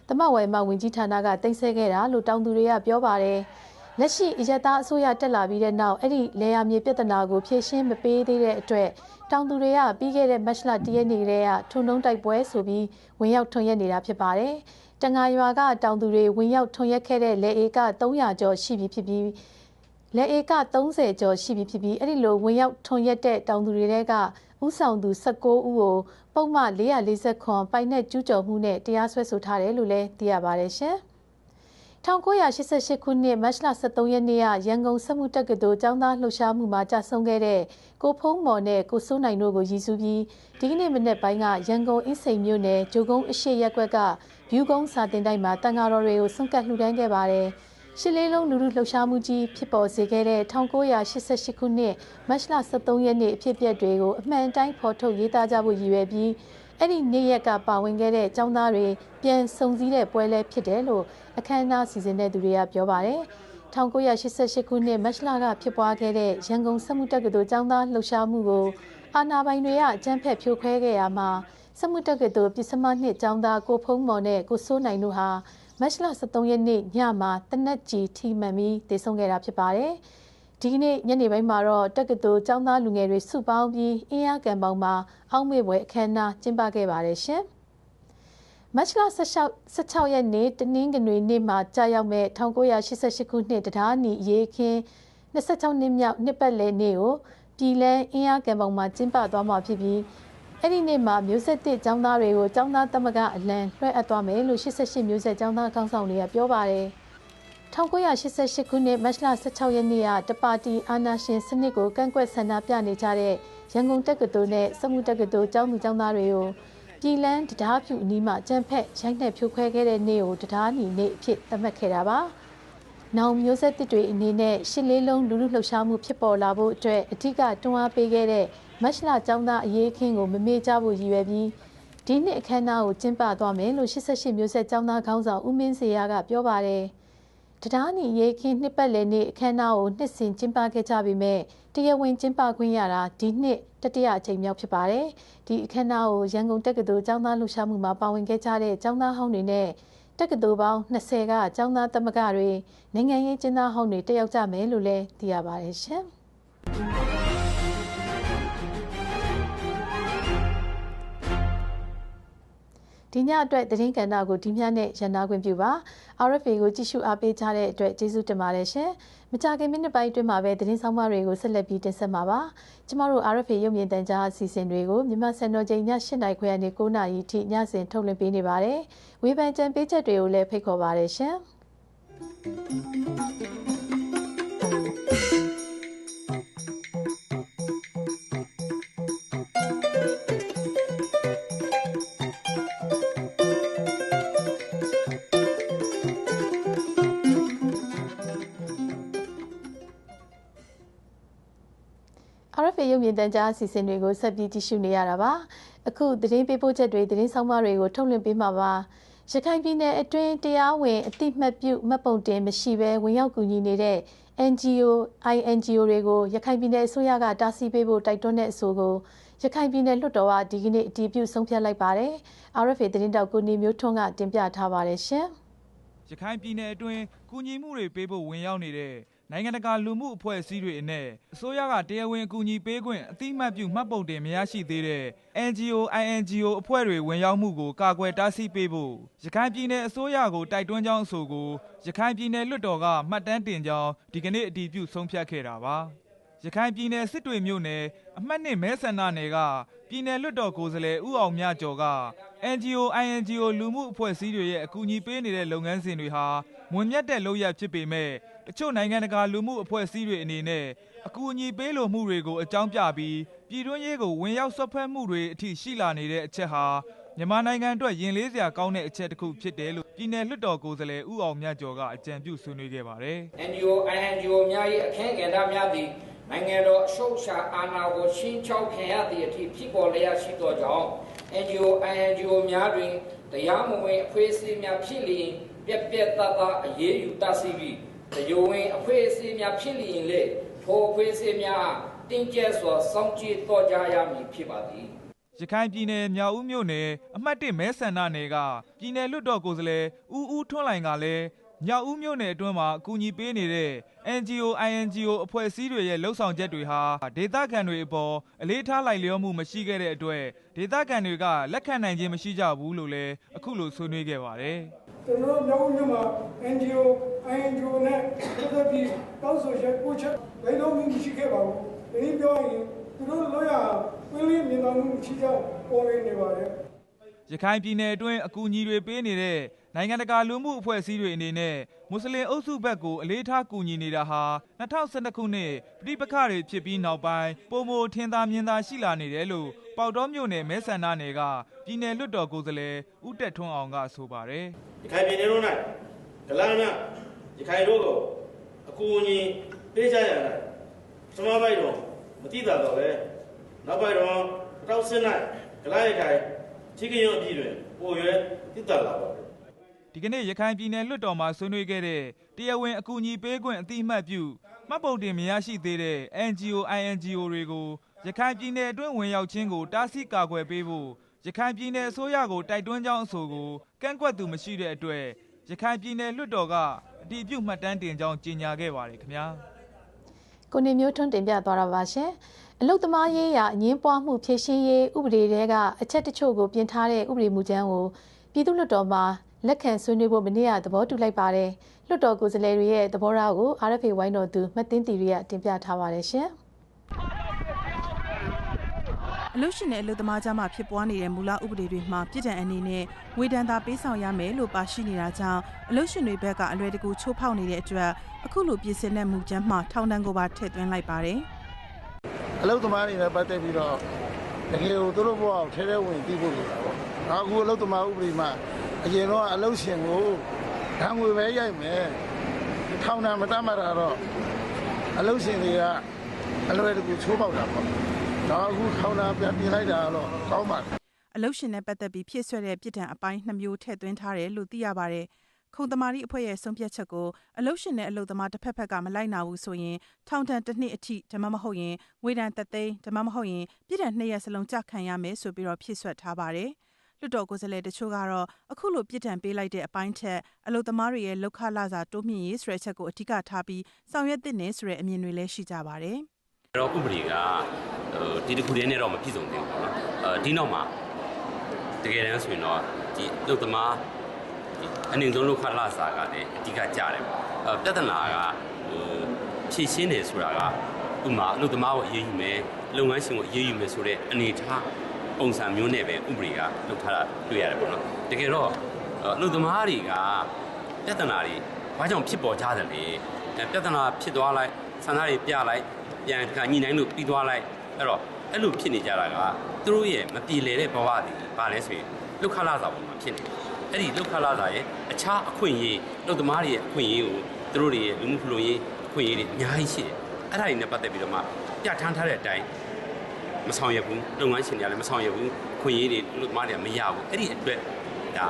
ကတမဝယ်မဝင်ကြီးဌာနကတင်ဆက်ခဲ့တာလို့တောင်သူတွေကပြောပါတယ်။လက်ရှိအရတားအစိုးရတက်လာပြီးတဲ့နောက်အဲ့ဒီလေယာမြေပြဿနာကိုဖြေရှင်းမပေးသေးတဲ့အတွက်တောင်သူတွေကပြီးခဲ့တဲ့မတ်လ၁ရက်နေ့ကတည်းကထုံထုံတိုက်ပွဲဆိုပြီးဝင်ရောက်ထွန်ရက်နေတာဖြစ်ပါတယ်။တငါရွာကတောင်သူတွေဝင်ရောက်ထွန်ရက်ခဲ့တဲ့လေဧက300ကျော်ရှိပြီဖြစ်ပြီး လက်ဧက30ကျော်ရှိပြီဖြစ်ပြီးအဲ့ဒီလိုဝင်ရောက်ထွန်ရက်တဲ့တောင်သူတွေတဲကဥဆောင်သူ19ဦးကိုပုံမှန်440ခွန်ပိုင်နဲ့ကျူးကျော်မှုနဲ့တရားစွဲဆိုထားတယ်လို့လည်းသိရပါတယ်ရှင်။1988ခုနှစ်မတ်လ23ရက်နေ့ကရန်ကုန်စက်မှုတက္ကသိုလ်ကျောင်းသားလှုပ်ရှားမှုမှာကြာဆုံးခဲ့တဲ့ကိုဖုံးမော်နဲ့ကိုစိုးနိုင်တို့ကိုရည်စူးပြီးဒီကနေ့မနေ့ပိုင်းကရန်ကုန်အင်းစိန်မြို့နယ်ဂျိုကုန်းအရှိရက်ကွက်ကဘျူးကုန်းစာတင်တိုက်မှာတန်ဃာတော်တွေကိုဆွန့်ကပ်လှူဒန်းခဲ့ပါတယ်။ ရှစ်လေးလုံးလူလူလှုပ်ရှားမှုကြီးဖြစ်ပေါ်စေခဲ့တဲ့1988ခုနှစ်မတ်လ23ရက်နေ့အဖြစ်အပျက်တွေကိုအမှန်တိုင်းဖော်ထုတ်ရေးသားကြဖို့ရည်ရွယ်ပြီးအဲ့ဒီနေ့ရက်ကပါဝင်ခဲ့တဲ့ចောင်းသားတွေပြန်စုံစည်းတဲ့ပွဲလဲဖြစ်တယ်လို့အခမ်းအနားစီစဉ်တဲ့သူတွေကပြောပါတယ်1988ခုနှစ်မတ်လကဖြစ်ပွားခဲ့တဲ့ရန်ကုန်စက်မှုတက္ကသိုလ်ចောင်းသားလှုပ်ရှားမှုကိုအာဏာပိုင်တွေကအကြမ်းဖက်ဖြိုခွဲခဲ့ရမှာစက်မှုတက္ကသိုလ်ပြည်စမနှစ်ចောင်းသားကိုဖုံးမော်နဲ့ကိုစိုးနိုင်တို့ဟာ မတ်လ23ရက်နေ့ညမှာတနက်ကြီးထိမှန်ပြီးတည်ဆုံခဲ့တာဖြစ်ပါတယ်။ဒီကနေ့ညနေပိုင်းမှာတော့တက္ကသိုလ်ကျောင်းသားလူငယ်တွေစုပေါင်းပြီးအင်းရကံပေါင်မှာအောက်မေ့ပွဲအခမ်းအနားကျင်းပခဲ့ပါတယ်ရှင်။မတ်လ16ရက်နေ့တနင်္ဂနွေနေ့မှာကြာရောက်မဲ့1988ခုနှစ်တရားနီရေးခင်း26နှစ်မြောက်နှစ်ပတ်လည်နေ့ကိုပြည်လဲအင်းရကံပေါင်မှာကျင်းပသွားမှာဖြစ်ပြီး အဲ့ဒီနေ့မှာမျိုးဆက်တစ်ចောင်းသားတွေကိုចောင်းသားတမကအလံလွှဲအပ်သွားမယ်လို့88မျိုးဆက်ចောင်းသားခေါင်းဆောင်တွေကပြောပါတယ် 1988ခုနှစ်မတ်လ16ရက်နေ့ကတပါတီအာနာရှင်စနစ်ကိုကန့်ကွက်ဆန္ဒပြနေကြတဲ့ရန်ကုန်တက္ကသိုလ်နဲ့စက်မှုတက္ကသိုလ်ကျောင်းသူကျောင်းသားတွေကိုပြည်လန်းတရားဖြူအနီးမှာကြံဖက်ရိုက်နှက်ဖြိုခွဲခဲ့တဲ့နေ့ကိုတရားနီနေ့အဖြစ်သတ်မှတ်ခဲ့တာပါ။နောင်မျိုးဆက်တစ်တွေအနေနဲ့ရှစ်လေးလုံးလူလူလှုပ်ရှားမှုဖြစ်ပေါ်လာဖို့အတွက်အထူးကတွန်းအားပေးခဲ့တဲ့ မတ်လကျောင်းသားအရေးအခင်းကိုမမေ့ကြဖို့ရည်ရွယ်ပြီးဒီနှစ်အခမ်းအနားကိုကျင်းပသွားမယ်လို့88မျိုးဆက်ကျောင်းသားခေါင်းဆောင်ဦးမင်းစေရကပြောပါတယ်။တရားနီရေးခင်းနှစ်ပတ်လည်နေ့အခမ်းအနားကိုနှစ်စဉ်ကျင်းပခဲ့ကြပေမဲ့တရားဝင်ကျင်းပခွင့်ရတာဒီနှစ်တတိယအကြိမ်မြောက်ဖြစ်ပါတယ်။ဒီအခမ်းအနားကိုရန်ကုန်တက္ကသိုလ်ကျောင်းသားလှူရှာမှုမှာပါဝင်ခဲ့ကြတဲ့ကျောင်းသားဟောင်းတွေနဲ့တက္ကသိုလ်ပေါင်း20ကကျောင်းသားသမဂ္ဂတွေနိုင်ငံရေးကျင်းသားဟောင်းတွေတက်ရောက်ကြမယ်လို့လည်းသိရပါတယ်ရှင်။ ဒီညအတွက်သတင်းကဏ္ဍကိုဒီမျှနဲ့ရန်နာခွင့်ပြုပါ RFA ကိုကြည့်ရှုအားပေးကြတဲ့အတွက်ကျေးဇူးတင်ပါတယ်ရှင်မကြခင်မိနစ်ပိုင်းအတွင်းမှာပဲသတင်းဆောင်မတွေကိုဆက်လက်ပြီးတင်ဆက်မှာပါကျမတို့ RFA ရုပ်မြင်သံကြားအစီအစဉ်တွေကိုမြန်မာစံတော်ချိန်ည8:00နာရီခွဲကနေ9:00နာရီထိညစဉ်ထုတ်လွှင့်ပေးနေပါတယ်ဝေဖန်ကြံပေးချက်တွေကိုလည်းဖိတ်ခေါ်ပါတယ်ရှင် ရုပ်မြင်သံကြားအစီအစဉ်တွေကိုဆက်ပြီးကြည့်ရှုနေရတာပါအခုသတင်းပေးပို့ချက်တွေသတင်းဆောင်မတွေကိုထုတ်လွှင့်ပေးမှာပါရခိုင်ပြည်နယ်အတွင်းတရားဝင်အတိမတ်ပြုမှတ်ပုံတင်မရှိဘဲဝင်ရောက်ကူညီနေတဲ့ NGO INGO တွေကိုရခိုင်ပြည်နယ်အစိုးရကတားဆီးပေးဖို့တိုက်တွန်းတဲ့အဆိုကိုရခိုင်ပြည်နယ်လွှတ်တော်ကဒီကနေ့အတည်ပြုဆုံးဖြတ်လိုက်ပါတယ် RFA သတင်းတောက်ကိုနေမျိုးထွန်းကတင်ပြထားပါတယ်ရှင်ရခိုင်ပြည်နယ်အတွင်းကူညီမှုတွေပေးဖို့ဝင်ရောက်နေတဲ့ နိုင်ငံတကာလူမှုအဖွဲ့အစည်းတွေအနက်အစိုးရကတရားဝင်အကူအညီပေးခွင့်အတိမတ်ပြုမှတ်ပုံတင်မရရှိသေးတဲ့ NGO INGO အဖွဲ့တွေဝင်ရောက်မှုကိုကာကွယ်တားဆီးပေးဖို့ရခိုင်ပြည်နယ်အစိုးရကိုတိုက်တွန်းကြောင်းအဆိုကိုရခိုင်ပြည်နယ်လွှတ်တော်ကမှတ်တမ်းတင်ကြောင်းဒီကနေ့အတည်ပြုဆုံးဖြတ်ခဲ့တာပါရခိုင်ပြည်နယ်စစ်တွေမြို့နယ်အမှတ်နှစ်မဲဆန္ဒနယ်ကပြည်နယ်လွှတ်တော်ကိုယ်စားလှယ်ဦးအောင်မြကျော်က NGO INGO လူမှုအဖွဲ့အစည်းတွေရဲ့အကူအညီပေးနေတဲ့လုပ်ငန်းစဉ်တွေဟာမွန်မြတ်တဲ့လုပ်ရဖြစ်ပေမဲ့ တချို့နိုင်ငံတကာလူမှုအဖွဲ့အစည်းတွေအနေနဲ့အကူအညီပေးလိုမှုတွေကိုအကြောင်းပြပြီးပြည်တွင်းရေးကိုဝင်ရောက်ဆွတ်ဖက်မှုတွေအထိရှိလာနေတဲ့အချက်ဟာမြန်မာနိုင်ငံအတွက်ရင်လေးစရာကောင်းတဲ့အချက်တစ်ခုဖြစ်တယ်လို့ပြည်내လွှတ်တော်ကိုယ်စားလှယ်ဦးအောင်မြတ်ကျော်ကအကြံပြုဆွေးနွေးခဲ့ပါတယ်။ NGO INGO များ၏အခင်းကဏ္ဍများသည့်နိုင်ငံတော်အရှုပ်ရှာအာဏာကိုရှင်းချောက်ခံရသည့်အထိဖြစ်ပေါ်လျက်ရှိသောကြောင့် NGO INGO များတွင်တရားမဝင်အဖွဲ့အစည်းများဖြစ်လျင်ပြက်ပြက်သားသားအရေးယူတတ်စီပြီး တရားဝင်အဖွဲ့အစည်းများဖြစ်လျင်လေထိုအဖွဲ့အစည်းများတင်းကျပ်စွာစောင့်ကြည့်တော့ကြရမည်ဖြစ်ပါသည်ရခိုင်ပြည်နယ်မြောက်ဦးမြို့နယ်အမှတ်၁မဲဆန္ဒနယ်ကပြည်နယ်လွှတ်တော်ကိုယ်စားလှယ်ဦးဦးထွန်းလိုင်ကလည်း မြောက်ဦးမြို့နယ်အတွင်းမှာ အကူအညီပေးနေတဲ့ NGO INGO အဖွဲ့အစည်းတွေရဲ့လှုပ်ဆောင်ချက်တွေဟာ ဒေသခံတွေအပေါ် အလေးထားလိုက်လျောမှု မရှိခဲ့တဲ့အတွက် ဒေသခံတွေက လက်ခံနိုင်ခြင်း မရှိကြဘူးလို့လည်း အခုလိုဆွေးနွေးခဲ့ပါတယ်။ကျွန်တော်တို့ မြောက်ဦးမြို့မှာ NGO INGO နဲ့ ပတ်သက်ပြီး တောင်းဆိုချက်ကိုချက်ဘယ်လိုမှမရှိခဲ့ပါဘူး။ဒီပြောရင် သူတို့လောရဝင်းလင်းမြင်တော်မှုရှိကြောင်း ပေါ်လွင်နေပါတယ်။ရခိုင်ပြည်နယ်အတွင်း အကူအညီတွေပေးနေတဲ့ နိုင်ငံတကာလူမှုအဖွဲ့အစည်းတွေအနေနဲ့ မွတ်စလင်အုပ်စုဘက်ကို အလေးထားကူညီနေတာဟာ2012ခုနှစ်ပြည်ပခတွေဖြစ်ပြီးနောက်ပိုင်းပုံမထင်သာမြင်သာရှိလာနေတယ်လို့ ပေါတော်မြို့နယ် မဲဆန္ဒနယ်က ပြည်နယ်လွှတ်တော်ကိုယ်စားလှယ် ဦးတက်ထွန်းအောင်က ဆိုပါတယ် ရခိုင်ပြည်နယ်တို့၌ဒလန်များ ရခိုင်တို့ကို အကူအညီပေးကြရတာပထမပိုင်းတော့မတိတာတော့ပဲနောက်ပိုင်းတော့တောက်စင်း၌ဒလန်ရခိုင် ချိကရုံအပြည်တွင် ပိုရွယ်တိတာလာပါ ဒီကနေ့ ရခိုင်ပြည်နယ်လွှတ်တော်မှာ ဆွေးနွေးခဲ့တဲ့ တရားဝင် အကူအညီပေးခွင့်အတိအမှတ်ပြု မှတ်ပုံတင်မရရှိသေးတဲ့ NGO INGO တွေကို ရခိုင်ပြည်နယ်အတွင်း ဝင်ရောက်ခြင်းကို တားဆီးကာကွယ်ပေးဖို့ ရခိုင်ပြည်နယ်အစိုးရကို တိုက်တွန်းကြောင်းအဆိုကို ကန့်ကွက်သူမရှိတဲ့အတွက် ရခိုင်ပြည်နယ်လွှတ်တော်က အတည်ပြု မှတ်တမ်းတင်ကြောင်း ကြေညာခဲ့ပါတယ်ခင်ဗျာ ကိုနေမျိုးထွန်း တင်ပြသွားတာပါရှင် အလုတ်သမားရေးရာ အငင်းပွားမှု ဖြည့်ရှင်းရေး ဥပဒေတွေကအချက်တချို့ကို ပြင်ထားတဲ့ ဥပဒေမူကြမ်းကို ပြည်သူ့လွှတ်တော်မှာ လက်ခံဆွေးနွေးဖို့မနေ့ကသဘောတူလိုက်ပါတယ်။လွှတ်တော်ကိုယ်စားလှယ်တွေရဲ့သဘောထားကို RFA ဝိုင်းတော်သူမတ်တင်းတီရီကတင်ပြထားပါတယ်ရှင်။အလုရှင်နဲ့အလုသမားကြားမှာဖြစ်ပွားနေတဲ့မူလဥပဒေတွေမှာပြည်ထန်အနေနဲ့ငွေဒဏ်သာပေးဆောင်ရမယ်လို့ပါရှိနေတာကြောင့်အလုရှင်တွေဘက်ကအလွယ်တကူချိုးဖောက်နေတဲ့အတွက်အခုလိုပြည်စင်တဲ့မူကျန်းမှာထောင်ဒဏ်ကိုပါထည့်သွင်းလိုက်ပါတယ်အလုသမားတွေနဲ့ပတ်သက်ပြီးတော့တကယ်ကိုသူတို့ဘဝကိုထဲထဲဝင်ပြီးဖို့လိုတာပေါ့။နောက်အခုအလုသမားဥပဒေမှာ အရင်တော့အလုရှင်ကိုဓာငွေပဲရိုက်မယ်။ထောင်ဒဏ်မတတ်မှတ်တာတော့အလုရှင်တွေကအလွယ်တကူချိုးပေါက်တာပေါ့။နောက်အခုထောင်ဒဏ်ပြန်ပြင်လိုက်တာတော့ကောင်းပါတယ်အလုရှင်နဲ့ပတ်သက်ပြီးဖြစ်ဆွဲတဲ့ပြည်ထန်အပိုင်းနှစ်မျိုးထည့်သွင်းထားတယ်လို့သိရပါတယ်ခုံတမာရီအဖွဲ့ရဲ့ဆုံးဖြတ်ချက်ကိုအလုရှင်နဲ့အလုသမားတစ်ဖက်ဖက်ကမလိုက်နာဘူးဆိုရင်ထောင်ဒဏ်တစ်နှစ်အထိဓမ္မမဟုတ်ရင်ငွေဒဏ်တစ်သိန်းဓမ္မမဟုတ်ရင်ပြည်ထန်နှစ်ရက်စလုံးကြခံရမယ်ဆိုပြီးတော့ဖြစ်ဆွတ်ထားပါတယ် လွတ်တော်ကိုယ်စားလှယ်တချို့ကတော့အခုလိုပြစ်ဒဏ်ပေးလိုက်တဲ့အပိုင်းထက်အလုသမားတွေရဲ့လောက်ခလာစာတိုးမြင့်ရေးဆိုတဲ့ချက်ကိုအဓိကထားပြီးဆောင်ရွက်တဲ့နေဆိုတဲ့အမြင်တွေလည်းရှိကြပါတယ်အဲ့တော့ဥပဒေကဟိုဒီတစ်ခုတည်းနဲ့တော့မပြည့်စုံသေးဘူးပေါ့နော်အဲဒီနောက်မှာတကယ်တမ်းဆိုရင်တော့ဒီလုတ်သမားဒီအနေဆုံးလောက်ခလာစာကလည်းအဓိကကြတယ်ပေါ့အဲပြဿနာကဟိုဖြည့်ရှင်းတယ်ဆိုတာကဥပမာလုတ်သမားကိုအရေးယူမယ်လုပ်ငန်းရှင်ကိုအရေးယူမယ်ဆိုတဲ့အနေထား ပုံစံမျိုးနဲ့ပဲဥပဒေကလုပ်ထားတာတွေ့ရတယ်ပေါ့နော်တကယ်တော့အလုတ်သမားတွေကပြဿနာတွေဘာကြောင့်ဖြစ်ပေါ်ကြတယ်လဲအဲပြဿနာဖြစ်သွားလိုက်ဆန္ဒတွေပြလိုက်ပြန်တခါညှိနှိုင်းလို့ပြီးသွားလိုက်အဲ့တော့အဲ့လိုဖြစ်နေကြတာကသူတို့ရဲ့မပြေလည်တဲ့ဘဝတွေပါလဲဆိုရင်လုခလာစာပေါ်မှာဖြစ်နေတယ်အဲ့ဒီလုခလာစာရဲ့အခြားအခွင့်အရေးလုသမားတွေရဲ့အခွင့်အရေးကိုသူတို့တွေရဲ့လူမှုဖလိုရေးအခွင့်အရေးတွေအများကြီးရှိတယ်အဲ့ဒါတွေနဲ့ပတ်သက်ပြီးတော့မှပြဋ္ဌာန်းထားတဲ့အတိုင်း မဆောင်ရဘူးလုပ်ငန်းရှင်တွေကလည်းမဆောင်ရဘူးခွင့်ရေးတွေလူသမားတွေကမရဘူးအဲ့ဒီအတွက်ဒါ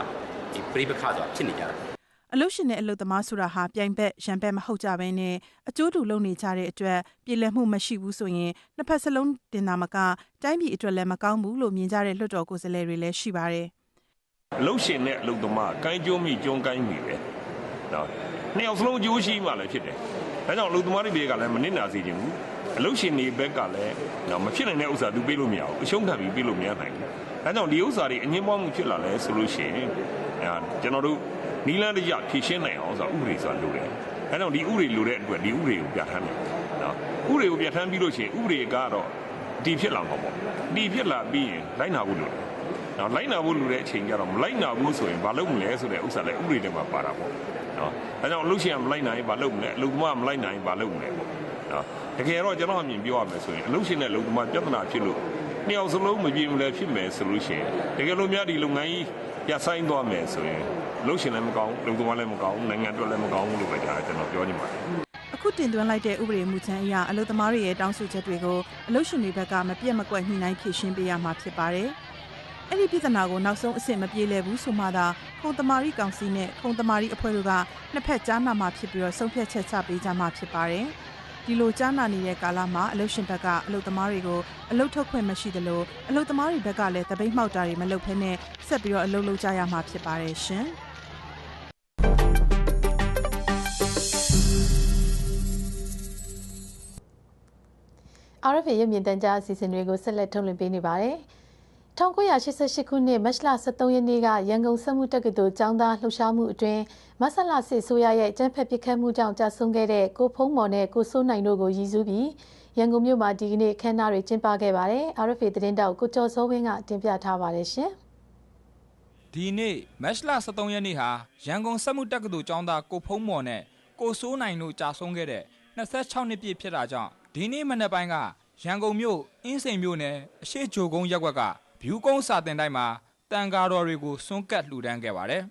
ဒီပြိပခါဆိုတာဖြစ်နေကြတာအလုရှင်နဲ့အလုသမားဆိုတာဟာပြိုင်ဘက်ရန်ဘက်မဟုတ်ကြဘဲနဲ့အကျိုးတူလုပ်နေကြတဲ့အတွက်ပြည်လည်မှုမရှိဘူးဆိုရင်နှစ်ဖက်စလုံးတင်တာမကတိုင်းပြည်အတွက်လည်းမကောင်းဘူးလို့မြင်ကြတဲ့လွှတ်တော်ကိုယ်စားလှယ်တွေလည်းရှိပါတယ်လှုပ်ရှင်နဲ့အလုပ်သမားကိုင်းကျိုးမိကျုံကိုင်းမိပဲနော်နှစ်ယောက်စလုံးအကျိုးရှိမှလည်းဖြစ်တယ်ဒါကြောင့်အလုပ်သမားတွေတွေကလည်းမနစ်နာစေချင်ဘူး အလုပ်ရှင်တွေဘက်ကလည်းနော်မဖြစ်နိုင်တဲ့ဥစ္စာသူပေးလို့မရဘူးအရှုံးခံပြီးပေးလို့မရနိုင်ဘူးဒါကြောင့်ဒီဥစ္စာတွေအငင်းပွားမှုဖြစ်လာလဲဆိုလို့ရှိရင်အဲကျွန်တော်တို့နီလန်းတရဖြည့်ရှင်းနိုင်အောင်ဆိုတာဥပဒေဆိုတာလိုတယ်ဒါကြောင့်ဒီဥပဒေလိုတဲ့အတွက်ဒီဥပဒေကိုပြဋ္ဌာန်းတယ်နော်ဥပဒေကိုပြဋ္ဌာန်းပြီးလို့ရှိရင်ဥပဒေကတော့ဒီဖြစ်လာမှာပေါ့ဒီဖြစ်လာပြီးရင်လိုက်နာဖို့လိုတယ်နော်လိုက်နာဖို့လူတဲ့အချိန်ကြတော့မလိုက်နာဘူးဆိုရင်ဘာလုပ်မလဲဆိုတဲ့ဥစ္စာလည်းဥပဒေထဲမှာပါတာပေါ့နော်ဒါကြောင့်အလုပ်ရှင်ကမလိုက်နိုင်ရင်ဘာလုပ်မလဲအလုပ်သမားကမလိုက်နိုင်ရင်ဘာလုပ်မလဲပေါ့နော် တကယ်တော့ကျွန်တော်အမြင်ပြောရမယ်ဆိုရင်အလုပ်ရှင်နဲ့အလုပ်သမားပြဿနာဖြစ်လို့နှစ်ယောက်စလုံးမပြေဘူးလည်းဖြစ်မယ်ဆိုလို့ရှိရင်တကယ်လို့များဒီလုပ်ငန်းကြီးရဆိုင်သွားမယ်ဆိုရင်အလုပ်ရှင်လည်းမကောင်းအလုပ်သမားလည်းမကောင်းနိုင်ငံအတွက်လည်းမကောင်းဘူးလို့ပဲဒါကျွန်တော်ပြောနေပါတယ်အခုတင်သွင်းလိုက်တဲ့ဥပဒေမူချမ်းအရအလုသမားတွေရဲ့တောင်းဆိုချက်တွေကိုအလုရှင်တွေဘက်ကမပြတ်မကွက်ညှိနှိုင်းဖြေရှင်းပေးရမှာဖြစ်ပါတယ်။အဲ့ဒီပြည်ထနာကိုနောက်ဆုံးအဆင့်မပြေလည်ဘူးဆိုမှသာခုံတမာရီကောင်စီနဲ့ခုံတမာရီအဖွဲ့တို့ကနှစ်ဖက်ကြားနာမှာဖြစ်ပြီးတော့ဆုံးဖြတ်ချက်ချပေးကြမှာဖြစ်ပါတယ်။ ဒီလိုကြားနာနေတဲ့ကာလမှာအလုရှင်ဘက်ကအလုသမားတွေကိုအလုထုတ်ခွင့်မရှိသလိုအလုသမားတွေဘက်ကလည်းတပိတ်မှောက်တာတွေမလုပ်ဘဲနဲ့ဆက်ပြီးတော့အလုလုပ်ကြရမှာဖြစ်ပါတယ်ရှင်။ RFA ရုပ်မြင်သံကြားအစီအစဉ်တွေကိုဆက်လက်ထုတ်လွှင့်ပေးနေပါတယ်။ 1988ခုနှစ်မတ်လ23ရက်နေ့ကရန်ကုန်စက်မှုတက္ကသိုလ်ကျောင်းသားလှုပ်ရှားမှုအတွင်းမဆလာစစ်ဆိုရရဲ့ကျန်းဖက်ပစ်ခတ်မှုကြောင့်ကြာဆုံးခဲ့တဲ့ကိုဖုံးမော်နဲ့ကိုစိုးနိုင်တို့ကိုရည်စူးပြီးရန်ကုန်မြို့မှာဒီကနေ့အခမ်းအနားတွေကျင်းပခဲ့ပါတယ်။ RFA သတင်းတောက်ကိုကျော်စောဝင်းကတင်ပြထားပါတယ်ရှင်။ဒီနေ့မတ်လ23ရက်နေ့ဟာရန်ကုန်စက်မှုတက္ကသိုလ်ကျောင်းသားကိုဖုံးမော်နဲ့ကိုစိုးနိုင်တို့ကြာဆုံးခဲ့တဲ့26နှစ်ပြည့်ဖြစ်တာကြောင့်ဒီနေ့မနေ့ပိုင်းကရန်ကုန်မြို့အင်းစိန်မြို့နယ်အရှိချိုကုန်းရပ်ကွက်က ဘျူးကုန်းစာတင်တိုင်းမှာတန်ကားတော်တွေကိုစွန့်ကပ်လှူဒန်းခဲ့ပါတယ်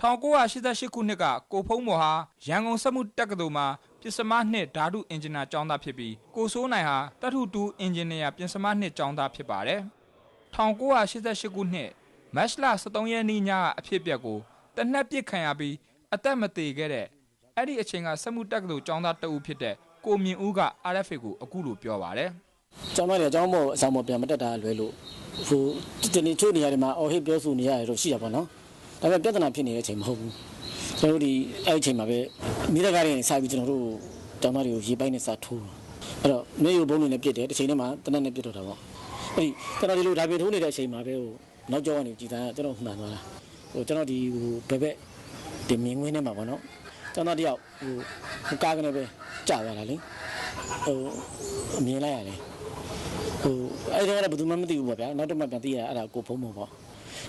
1988ခုနှစ်ကကိုဖုံးမော်ဟာရန်ကုန်စက်မှုတက္ကသိုလ်မှာပြင်စမနှစ်ဓာတုအင်ဂျင်နီယာကျောင်းသားဖြစ်ပြီးကိုစိုးနိုင်ဟာတထုတူအင်ဂျင်နီယာပြင်စမနှစ်ကျောင်းသားဖြစ်ပါတယ်1988ခုနှစ်မတ်လ23ရက်နေ့ညကအဖြစ်အပျက်ကိုတနက်ပစ်ခံရပြီးအသက်မသေးခဲ့တဲ့အဲ့ဒီအချိန်ကစက်မှုတက္ကသိုလ်ကျောင်းသားတအုပ်ဖြစ်တဲ့ကိုမြင့်ဦးက RFA ကိုအခုလိုပြောပါတယ် ကျောင်းသားတွေအကြောင်းမို့အဆောင်ပေါ်ပြန်မတက်တာလွဲလို့ဟိုတနေ့ချို့နေရာတွေမှာအော်ဟစ်ပြောဆိုနေရတယ်တော့ရှိတာပေါ့နော်ဒါပေမဲ့ပြဿနာဖြစ်နေတဲ့အချိန်မဟုတ်ဘူးကျွန်တော်တို့ဒီအဲ့ဒီအချိန်မှာပဲမိသားကားတွေနဲ့စပြီးကျွန်တော်တို့ကျောင်းသားတွေကိုရေပိုင်းနဲ့စထိုးအဲ့တော့မြေယူဘုံတွေနဲ့ပြစ်တယ်တစ်ချိန်တည်းမှာတနက်နဲ့ပြစ်တော့တာပေါ့အဲ့ဒီကျွန်တော်ဒီလိုဒါပြင်ထိုးနေတဲ့အချိန်မှာပဲဟိုနောက်ကျောင်းကနေကြည်သားကျွန်တော်မှန်သွားတာဟိုကျွန်တော်ဒီဟိုဘယ်ဘက်ဒီမြင်းငွေးထဲမှာပေါ့နော်ကျောင်းသားတယောက်ဟိုကားကနေပဲကြာသွားတာလေဟိုအမြင်လိုက်ရတယ် ဟိုအဲ့ဒါကတော့ဘယ်သူမှမသိဘူးပေါ့ဗျာနောက်တော့မှပြန်သိရအဲ့ဒါကိုဖုံးမောပေါ့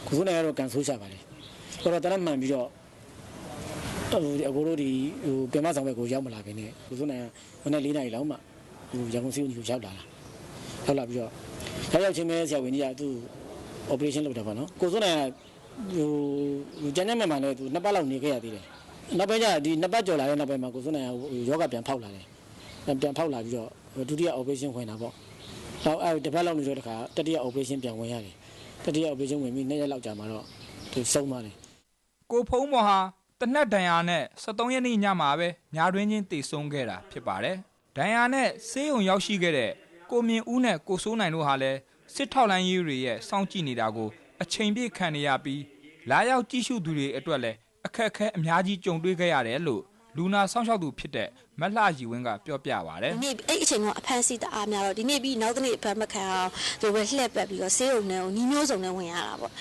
ကိုစုနိုင်ကတော့ကန်ဆိုးချပါတယ်ဆိုတော့တနက်မှန်ပြီးတော့ဟိုအကိုတို့ဒီဟိုပြန်မဆောင်ဘက်ကိုရောက်မလာခင်နဲ့ကိုစုနိုင်ကမနေ့၄နာရီလောက်မှဟိုရန်ကုန်စီကိုရောက်လာတာရောက်လာပြီးတော့ရောက်ရောက်ချင်းပဲဆရာဝန်ကြီးကသူ့ operation လုပ်တာပေါ့နော်ကိုစုနိုင်ကဟိုကျန်တဲ့မှာလည်းသူနှစ်ပတ်လောက်နေခဲ့ရသေးတယ်နောက်ပိုင်းကျဒီနှစ်ပတ်ကျော်လာတဲ့နောက်ပိုင်းမှာကိုစုနိုင်ကယောဂပြန်ဖောက်လာတယ်ပြန်ဖောက်လာပြီးတော့ဒုတိယ operation ဝင်တာပေါ့ နောက်အဲတစ်ပတ်လောက်နေတော့တခါတတိယ operation ပြန်ဝင်ရတယ်တတိယ operation ဝင်ပြီးနှစ်ရက်လောက်ကြာမှတော့သူဆုံးသွားတယ်ကိုဖုံးမော်ဟာတနက်ဒဏ်ရာနဲ့73ရက်နေ့ညမှာပဲညာတွင်းချင်းတည်ဆုံးခဲ့တာဖြစ်ပါတယ်။ဒဏ်ရာနဲ့ဆေးရုံရောက်ရှိခဲ့တဲ့ကိုမြင့်ဦးနဲ့ကိုစိုးနိုင်တို့ဟာလည်းစစ်ထောက်လိုင်းရေးတွေရဲ့စောင့်ကြည့်နေတာကိုအချိန်ပြည့်ခံနေရပြီးလာရောက်ကြည့်ရှုသူတွေအတွက်လည်းအခက်အခဲအများကြီးကြုံတွေ့ခဲ့ရတယ်လို့လူနာစောင့်ရှောက်သူဖြစ်တဲ့မလှရီဝင်းကပြောပြပါဗျာဒီနေ့အဲ့အချိန်ကအဖမ်းဆီးတအားများတော့ဒီနေ့ပြီးနောက်တစ်နေ့အဖမ်းမခံအောင်သူပဲလှည့်ပတ်ပြီးတော့ဆေးရုံနဲ့ညီမျိုးစုံနဲ့ဝင်ရတာပေါ့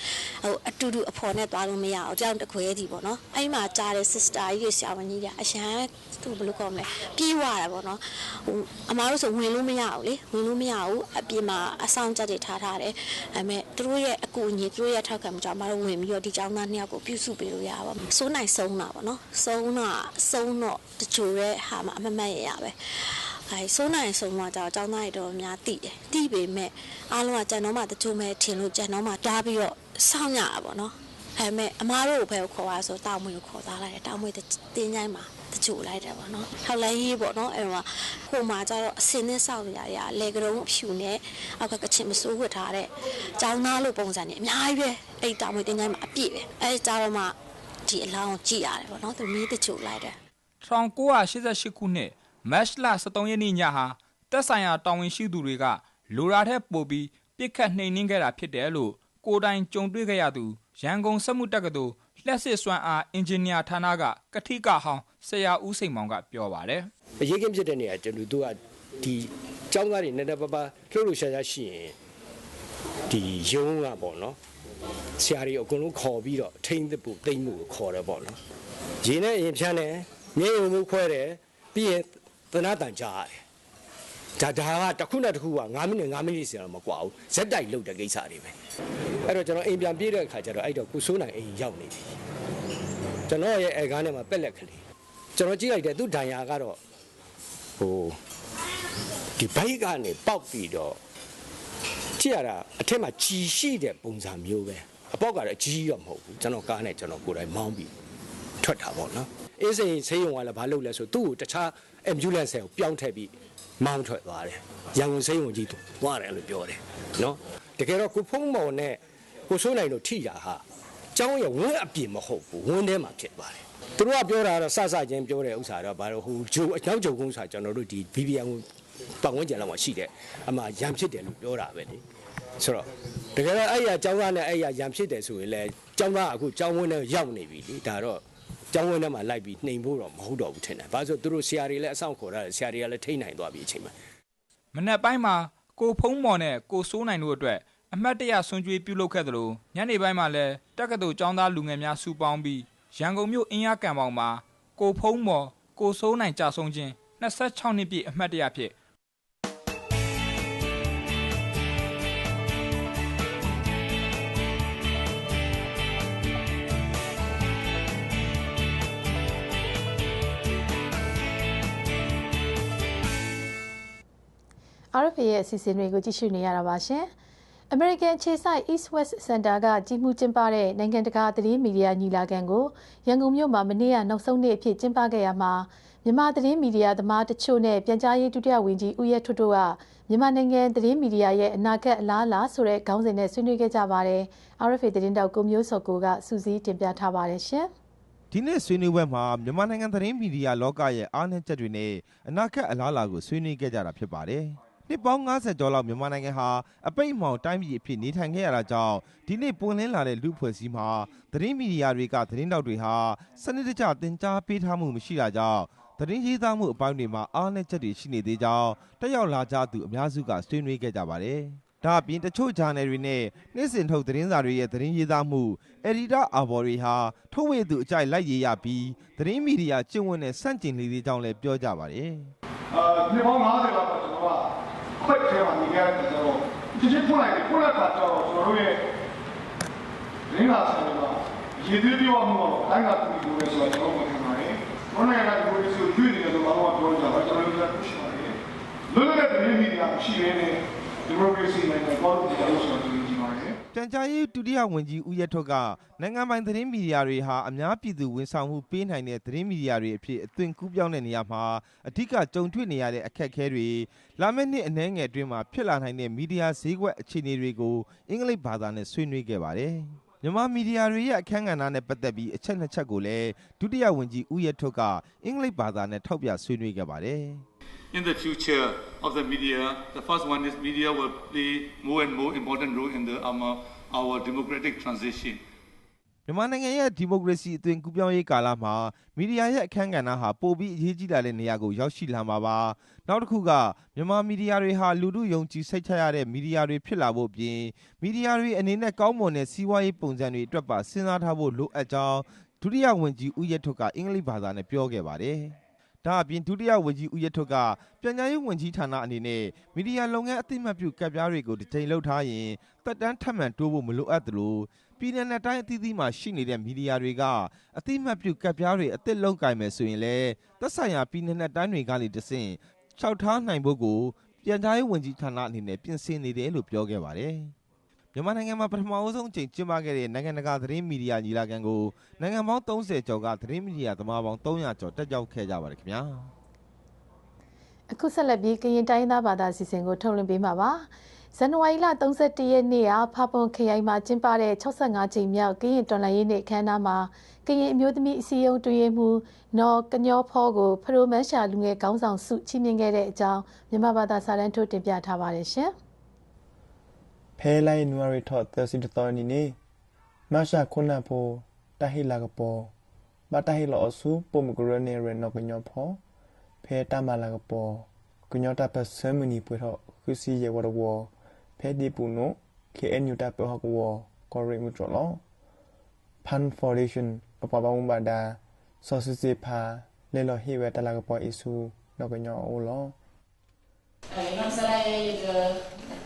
ဟိုအတူတူအဖော်နဲ့သွားလို့မရအောင်ကြောင်တခွဲကြီးပေါ့နော်အဲ့မှာကြားတဲ့ sister ကြီးရဲ့ဆရာဝန်ကြီးကအရန်သူဘယ်လိုခေါ်မလဲပြေးသွားတာပေါ့နော်ဟိုအမားတို့ဆိုဝင်လို့မရဘူးလေဝင်လို့မရဘူးအပြင်မှာအဆောင်ကြက်တွေထားထားတယ်ဒါပေမဲ့သူတို့ရဲ့အကူအညီသူတို့ရဲ့ထောက်ခံမှုကြောင့်အမားတို့ဝင်ပြီးတော့ဒီကျောင်းသားနှစ်ယောက်ကိုပြုစုပေးလို့ရပါဘူးစိုးနိုင်ဆုံးတာပေါ့နော်ဆုံးတော့ဆုံးတော့တချို့ရဲ့ဟာမှာအမမတ်ရရပဲအဲဆိုးနိုင်ဆုံးတော့ကြောင်းသားရတော်များတိတယ်တိပေမဲ့အားလုံးကကြံတော့မှတချို့မဲ့ထင်လို့ကြံတော့မှတားပြီးတော့စောင့်ရတာပေါ့နော်အဲမဲ့အမားတို့ကိုပဲခေါ်ရဆိုတောင်မွေကိုခေါ်သားလိုက်တယ်တောင်မွေတင်းချိုင်းမှာတချို့လိုက်တယ်ပေါ့နော်ထောက်လိုင်းရေးပေါ့နော်အဲမှာဟိုမှာကျတော့အစင်းနဲ့စောက်ရရလေကရုံးဖြူနဲ့အောက်ကကချင်မစိုးဝတ်ထားတဲ့ကျောင်းသားလိုပုံစံနေအများကြီးပဲအဲ့တောင်မွေတင်းချိုင်းမှာအပြည့်ပဲအဲကြတော့မှဒီအလောင်းကိုကြည့်ရတယ်ပေါ့နော်သူမီးတချို့လိုက်တယ် 1988ခုနှစ်မတ်လ23ရက်နေ့ညဟာတက်ဆိုင်ရာတာဝန်ရှိသူတွေကလိုရာထက်ပိုပြီးပြစ်ခတ်နှိမ်နင်းခဲ့တာဖြစ်တယ်လို့ကိုတိုင်ကြုံတွေ့ခဲ့ရသူရန်ကုန်စက်မှုတက္ကသိုလ်လက်စစ်စွမ်းအားအင်ဂျင်နီယာဌာနကကတိကဟောင်းဆရာဦးစိန်မောင်ကပြောပါတယ်အရေးကင်းဖြစ်တဲ့နေရာကျွန်တော်တို့ကဒီចောင်းသားတွေနည်းနည်းပါးပါလှုပ်လှုပ်ရှားရှားရှိရင်ဒီယုံကပေါ့နော်ဆရာတွေအကုန်လုံးခေါ်ပြီးတော့ထိမ့်သဖို့တိမ့်မှုကိုခေါ်တယ်ပေါ့နော်ရေနဲ့ရင်ဖြန်းတယ် မြေုံမှုခွဲတယ်ပြီးရင်သနာတန်ကြားရတယ်ဒါဒါကတစ်ခုနဲ့တစ်ခုက9မိနစ်9မိနစ်စီတော့မကွာဘူးဇက်တိုက်လုတ်တဲ့ကိစ္စတွေပဲအဲ့တော့ကျွန်တော်အိမ်ပြန်ပြေးတဲ့အခါကျတော့အဲ့တော့ကိုစိုးနိုင်အိမ်ရောက်နေပြီကျွန်တော်ရဲ့အဲကားနဲ့မှာပက်လက်ကလေးကျွန်တော်ကြည့်လိုက်တယ်သူဒဏ်ရာကတော့ဟိုဒီဘိုက်ကနေပေါက်ပြီးတော့ကြည့်ရတာအထက်မှာကြီးရှိတဲ့ပုံစံမျိုးပဲအပေါက်ကတော့ကြီးရောမဟုတ်ဘူးကျွန်တော်ကားနဲ့ကျွန်တော်ကိုယ်တိုင်မောင်းပြီးထွက်တာပေါ့နော် အေးစိန်ဆေးရုံကလည်းဘာလုပ်လဲဆိုသူ့ကိုတခြား ambulance ကိုပြောင်းထည့်ပြီးမောင်းထွက်သွားတယ်ရန်ကုန်ဆေးရုံကြီးသွားတယ်လို့ပြောတယ်နော်တကယ်တော့ကိုဖုံးမော်နဲ့ကိုစိုးနိုင်တို့ထိတာဟာကျောင်းရဲ့ဝင်းအပြင်မဟုတ်ဘူးဝင်းထဲမှာဖြစ်သွားတယ်သူတို့ကပြောတာတော့စစချင်းပြောတဲ့ဥစ္စာတော့ဘာလို့ဟိုဂျိုအကြောင်းဂျုံကုန်းဆိုတာကျွန်တော်တို့ဒီ BBM ပတ်ဝန်းကျင်လောက်မှာရှိတယ်အမှရံဖြစ်တယ်လို့ပြောတာပဲလေဆိုတော့တကယ်တော့အဲ့ရကျောင်းသားနဲ့အဲ့ရရံဖြစ်တယ်ဆိုရင်လည်းကျောင်းသားအခုကျောင်းဝင်းထဲရောက်နေပြီလေဒါတော့ ကျောင်းဝင်းထဲမှာလိုက်ပြီးနှိမ်ဖို့တော့မဟုတ်တော့ဘူးထင်တယ်။ဘာလို့သူတို့ဆရာတွေလည်းအဆောင်ခေါ်ရတယ်ဆရာတွေကလည်းထိနိုင်သွားပြီအချိန်မှာမနက်ပိုင်းမှာကိုဖုံးမော်နဲ့ကိုစိုးနိုင်တို့အတွက်အမတ်တရဆွန်ကြွေးပြုလုပ်ခဲ့သလိုညနေပိုင်းမှာလည်းတက္ကသိုလ်ကျောင်းသားလူငယ်များစုပေါင်းပြီးရန်ကုန်မြို့အင်းရကံပေါင်မှာကိုဖုံးမော်ကိုစိုးနိုင်ကြာဆုံးခြင်း26နှစ်ပြည့်အမတ်တရဖြစ် RFA ရဲ့အစီအစဉ်တွေကိုကြည့်ရှုနေရတာပါရှင်။ American ခြေဆိုင် East West Center ကကြီးမှုကျင်းပတဲ့နိုင်ငံတကာသတင်းမီဒီယာညီလာခံကိုရန်ကုန်မြို့မှာမနေ့ကနောက်ဆုံးနေ့အဖြစ်ကျင်းပခဲ့ရမှာမြန်မာသတင်းမီဒီယာသမားတချို့နဲ့ပြန်ကြားရေးဒုတိယဝန်ကြီးဦးရဲထွတ်တို့ကမြန်မာနိုင်ငံသတင်းမီဒီယာရဲ့အနာဂတ်အလားအလာဆိုတဲ့ခေါင်းစဉ်နဲ့ဆွေးနွေးခဲ့ကြပါတယ်။ RFA သတင်းတောက်ကိုမျိုးစောကိုကစူးစီးတင်ပြထားပါတယ်ရှင်။ဒီနေ့ဆွေးနွေးပွဲမှာမြန်မာနိုင်ငံသတင်းမီဒီယာလောကရဲ့အားနည်းချက်တွေနဲ့အနာဂတ်အလားအလာကိုဆွေးနွေးခဲ့ကြတာဖြစ်ပါတယ်။ နှစ်ပေါင်း90ကျော်လောက်မြန်မာနိုင်ငံဟာအပိတ်အမှောင်တိုင်းပြည်အဖြစ်နေထိုင်ခဲ့ရတာကြောင့်ဒီနေ့ပွင့်လင်းလာတဲ့လူဖွဲ့စည်းမှာသတင်းမီဒီယာတွေကသတင်းတောက်တွေဟာစနစ်တကျသင်ကြားပေးထားမှုမရှိတာကြောင့်သတင်းရေးသားမှုအပိုင်းတွေမှာအားနည်းချက်တွေရှိနေသေးကြောင်းတက်ရောက်လာကြသူအများစုကဆွေးနွေးခဲ့ကြပါတယ်။ဒါအပြင်တချို့ဂျာနယ်တွေနဲ့နေ့စဉ်ထုတ်သတင်းစာတွေရဲ့သတင်းရေးသားမှုအက်ဒီတာအာဘော်တွေဟာထုတ်ဝေသူအကြိုက်လိုက်ရေးရပြီးသတင်းမီဒီယာကျင့်ဝတ်နဲ့ဆန့်ကျင်နေသေးကြောင်းလည်းပြောကြပါတယ်။အာဒီပေါင်း90လောက်တော့ကျွန်တော်က ခွက်ထဲမှာနေကြတဲ့ကျွန်တော်ချစ်ချစ်ဖွင့်လိုက်တယ်ဖွင့်လိုက်တာတော့ကျွန်တော်တို့ရဲ့ရင်းလာဆိုင်မှာရေသွေးပြောမှုတော့တိုင်းကတူတူပဲဆိုတော့ကျွန်တော်မထင်ပါနဲ့။ဘာနဲ့ကဒီလိုဆိုရွေ့နေတယ်လို့ဘာလို့ပြောကြလဲကျွန်တော်တို့ကရှိပါတယ်။လွတ်လပ်တဲ့ပြည်မီဒီယာရှိရင်းနဲ့ဒီမိုကရေစီနိုင်ငံပေါ်လို့ပြောလို့ဆိုတော့ဒီမှာလေ ပြန်ကြားရေးဒုတိယဝန်ကြီးဦးရထွတ်က နိုင်ငံပိုင်သတင်းမီဒီယာတွေဟာ အများပြည်သူဝန်ဆောင်မှုပေးနိုင်တဲ့ သတင်းမီဒီယာတွေအဖြစ် အသွင်ကူးပြောင်းတဲ့နေရာမှာ အဓိကကြုံတွေ့နေရတဲ့ အခက်အခဲတွေ လာမယ့်နှစ်အနည်းငယ်အတွင်းမှာ ဖြစ်လာနိုင်တဲ့ မီဒီယာဈေးကွက်အခြေအနေတွေကို အင်္ဂလိပ်ဘာသာနဲ့ ဆွေးနွေးခဲ့ပါတယ်။မြန်မာမီဒီယာတွေရဲ့ အခမ်းကဏ္ဍနဲ့ ပတ်သက်ပြီး အချက် နှစ်ချက်ကိုလည်း ဒုတိယဝန်ကြီး ဦးရထွတ်က အင်္ဂလိပ်ဘာသာနဲ့ ထောက်ပြဆွေးနွေးခဲ့ပါတယ်။ in the future of the media. The first one is media will play more and more important role in the um, uh, our democratic transition. မြန်မာနိုင်ငံရဲ့ဒီမိုကရေစီအသွင်ကူးပြောင်းရေးကာလမှာမီဒီယာရဲ့အခမ်းကဏ္ဍဟာပိုပြီးအရေးကြီးလာတဲ့နေရာကိုရောက်ရှိလာမှာပါနောက်တစ်ခုကမြန်မာမီဒီယာတွေဟာလူမှုယုံကြည်စိတ်ချရတဲ့မီဒီယာတွေဖြစ်လာဖို့အပြင်မီဒီယာတွေအနေနဲ့ကောင်းမွန်တဲ့စီးပွားရေးပုံစံတွေအတွက်ပါစဉ်းစားထားဖို့လိုအပ်ကြောင်းဒုတိယဝန်ကြီးဦးရထွတ်ကအင်္ဂလိပ်ဘာသာနဲ့ပြောခဲ့ပါတယ် ဒါအပြင် ဒုတိယဝန်ကြီး ဦးရထွတ်က ပြန်ကြားရေးဝန်ကြီးဌာနအနေနဲ့ မီဒီယာလုပ်ငန်း အသိမှတ်ပြုကပ်ပြားတွေကို တစ်ချိန်လုပ်ထားရင်တက်တန်းထပ်မံတိုးဖို့ မလိုအပ်သလို ပြည်내နဲ့တိုင်းအသီးသီးမှာ ရှိနေတဲ့ မီဒီယာတွေက အသိမှတ်ပြုကပ်ပြားတွေ အသစ်လုံးကင်မယ်ဆိုရင်လည်း သက်ဆိုင်ရာ ပြည်내နဲ့တိုင်းတွေကနေတဆင့် လျှောက်ထားနိုင်ဖို့ကို ပြန်ကြားရေးဝန်ကြီးဌာနအနေနဲ့ ပြင်ဆင်နေတယ်လို့ ပြောခဲ့ပါတယ် မြန်မာနိုင်ငံမှာပထမအဆုံးအကြိမ်ကျင်းပခဲ့တဲ့နိုင်ငံတကာသတင်းမီဒီယာညီလာခံကိုနိုင်ငံပေါင်း30ကျော်ကသတင်းမီဒီယာသမားပေါင်း300ကျော်တက်ရောက်ခဲ့ကြပါတယ်ခင်ဗျာအခုဆက်လက်ပြီးကရင်တိုင်းသားဘာသာစီစဉ်ကိုထုတ်လွှင့်ပေးမှာပါဇန်နဝါရီလ31ရက်နေ့ကဖာပွန်ခရိုင်မှာကျင်းပတဲ့65ကြိမ်မြောက်ကရင်တော်လှန်ရေးနေ့အခမ်းအနားမှာကရင်အမျိုးသမီးအစည်းအရုံးတွင်မှုနော်ကညောဖောကိုဖရိုမန်ရှာလူငယ်ကောင်းဆောင်စုချီးမြှင့်ခဲ့တဲ့အကြောင်းမြန်မာဘာသာစာတမ်းထုတ်တင်ပြထားပါတယ်ရှင်။ ဖဲလိုက်နွာရီထော့သစီတတော်နီနေမရှာခုနဖိုတဟိလာကပေါ်မတဟိလောအဆူပုံမကရနေရနောကညောဖောဖဲတမလာကပေါ်ကညောတပဆမနီပွေထော့ခုစီရဝရဝဖဲဒီပုနို KNU တပဟကဝကောရိမှုတော်လော Pan Foundation အပပဝံဘာဒါစောစစ်စီဖာလေလောဟိဝဲတလာကပေါ်အဆူနောကညောအိုလော Kalau misalnya itu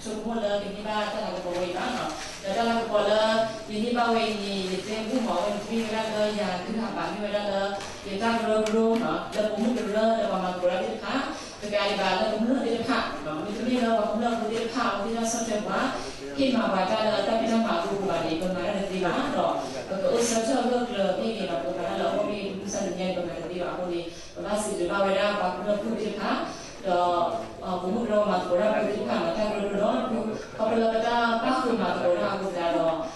chun ko le ke ni ba ta na ko wei ba no da ta la ko le ni ni ba wei ni ni te bu mo wei ni ra le ya cứ ha ba ni ra le ye ta ro ro no le ko mu le le ba ma ko ra ni ha ke ga ba le mu le ni ha no ni tu ni le ba mu le ku ni ha ku ni sao te quá, khi mà bà ta là ta bị đang bảo vụ bà để còn mà là gì bà đó còn tôi sớm cho lương lờ khi thì bà còn mà là lỡ hôm đi cũng sao được nhanh còn mà là đi bán hôm đi và bác sĩ được bao giờ đâu bà cũng lỡ cũng được khác kumumro matura kutika mataruro tu kapela kata pasu matura kudaro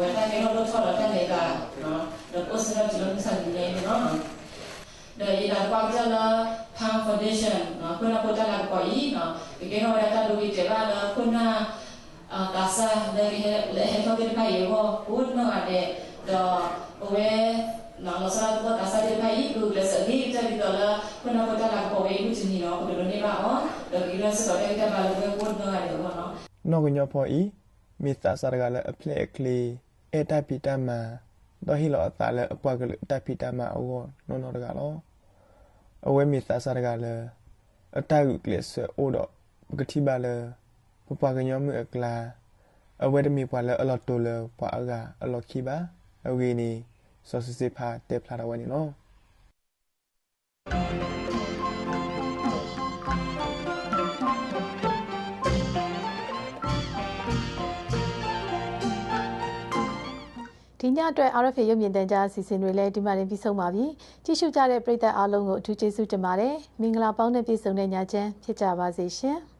wata nero do sora ta nega no do osra jilon sanine no the ida kwagala pang foundation no kuna kota la koi no ikeno rata do itela la kuna kasa dari lehe to bir kai wo kun no ade do owe cái nó đã ta đối với là kuna kasa dari leher dari kai wo pun no ade do owe na lo sa ko kasa dari kai ku le sa gi ta di dola kuna ko ta la ko we ku chini no ko do ni ba o do gi la sa do ta ba lo we pun no ade wo no နောကညဖောဤမိသစရကလည်းအဖလက်အကလီအတပိတမတော့ဟီလောတာလည်းအပွားကလေးတပိတမအောနောနောတကလောအဝဲမိသစရကလည်းအတကုကလစ်အိုတော့ကတိပါလည်းပပကညောမှုအကလာအဝဲတမီပွာလအလော်တိုလပွာအကအလော်ခိပါအဝီနီ ဆောစစ်စစ်ဖာတေဖလာရဝနီနော်ဒီညအတွက် RFA ရုပ်မြင်သံကြားအစီအစဉ်တွေလည်းဒီမှာတင်ပြီးဆုံးပါပြီ။ကြည့်ရှုကြတဲ့ပရိသတ်အားလုံးကိုအထူးကျေးဇူးတင်ပါတယ်။မင်္ဂလာပေါင်းနဲ့ပြည့်စုံတဲ့ညချမ်းဖြစ်ကြပါစေရှင်။